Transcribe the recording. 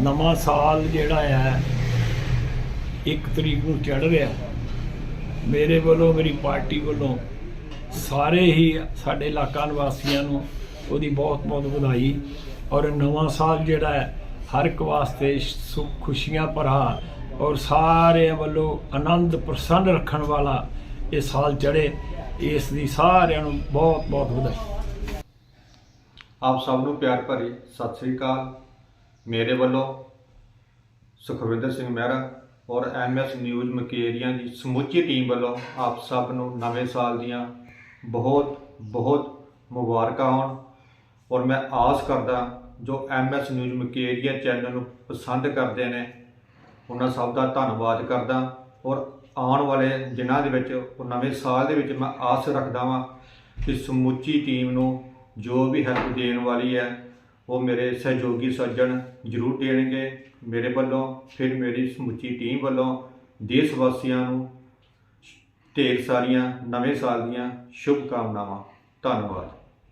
ਨਵਾਂ ਸਾਲ ਜਿਹੜਾ ਹੈ ਇੱਕ ਤਰੀਕ ਨੂੰ ਚੜ ਰਿਹਾ। ਮੇਰੇ ਵੱਲੋਂ, ਮੇਰੀ ਪਾਰਟੀ ਵੱਲੋਂ ਸਾਰੇ ਹੀ ਸਾਡੇ ਇਲਾਕਾ ਨਿਵਾਸੀਆਂ ਨੂੰ ਉਹਦੀ ਬਹੁਤ ਬਹੁਤ ਵਧਾਈ ਔਰ ਨਵਾਂ ਸਾਲ ਜਿਹੜਾ ਹੈ, ਹਰ ਇੱਕ ਵਾਸਤੇ ਸੁੱਖ, ਖੁਸ਼ੀਆਂ ਭਰਾ ਔਰ ਸਾਰਿਆਂ ਵੱਲੋਂ ਆਨੰਦ ਪ੍ਰਸੰਨ ਰੱਖਣ ਵਾਲਾ ਇਹ ਸਾਲ ਚੜੇ ਇਸ ਦੀ ਸਾਰਿਆਂ ਨੂੰ ਬਹੁਤ ਬਹੁਤ ਵਧਾਈ। ਆਪ ਸਭ ਨੂੰ ਪਿਆਰ ਭਰੀ ਸਤਿ ਸ੍ਰੀ ਅਕਾਲ। ਮੇਰੇ ਵੱਲੋਂ ਸੁਖਵਿੰਦਰ ਸਿੰਘ ਮਹਿਰਾ ਔਰ ਐਮਐਸ ਨਿਊਜ਼ ਮਕੇਰੀਆਂ ਦੀ ਸਮੁੱਚੀ ਟੀਮ ਵੱਲੋਂ ਆਪ ਸਭ ਨੂੰ ਨਵੇਂ ਸਾਲ ਦੀਆਂ ਬਹੁਤ ਬਹੁਤ ਮੁਬਾਰਕਾਂ ਹੋਣ। ਔਰ ਮੈਂ ਆਸ ਕਰਦਾ ਜੋ ਐਮਐਸ ਨਿਊਜ਼ ਮਕੇਰੀਆ ਚੈਨਲ ਨੂੰ ਪਸੰਦ ਕਰਦੇ ਨੇ, ਉਹਨਾਂ ਸਭ ਦਾ ਧੰਨਵਾਦ ਕਰਦਾ। ਔਰ ਆਉਣ ਵਾਲੇ ਦਿਨਾਂ ਦੇ ਵਿੱਚ, ਉਹ ਨਵੇਂ ਸਾਲ ਦੇ ਵਿੱਚ ਮੈਂ ਆਸ ਰੱਖਦਾ ਵਾਂ ਕਿ ਸਮੁੱਚੀ ਟੀਮ ਨੂੰ ਜੋ ਵੀ ਹੈਲਪ ਦੇਣ ਵਾਲੀ ਹੈ, ਉਹ ਮੇਰੇ ਸਹਿਯੋਗੀ ਸੱਜਣ ਜ਼ਰੂਰ ਦੇਣਗੇ ਮੇਰੇ ਵੱਲੋਂ, ਫਿਰ ਮੇਰੀ ਸਮੁੱਚੀ ਟੀਮ ਵੱਲੋਂ, ਦੇਸ਼ ਵਾਸੀਆਂ ਨੂੰ ਢੇਰ ਸਾਰੀਆਂ ਨਵੇਂ ਸਾਲ ਦੀਆਂ ਸ਼ੁਭ ਕਾਮਨਾਵਾਂ ਧੰਨਵਾਦ।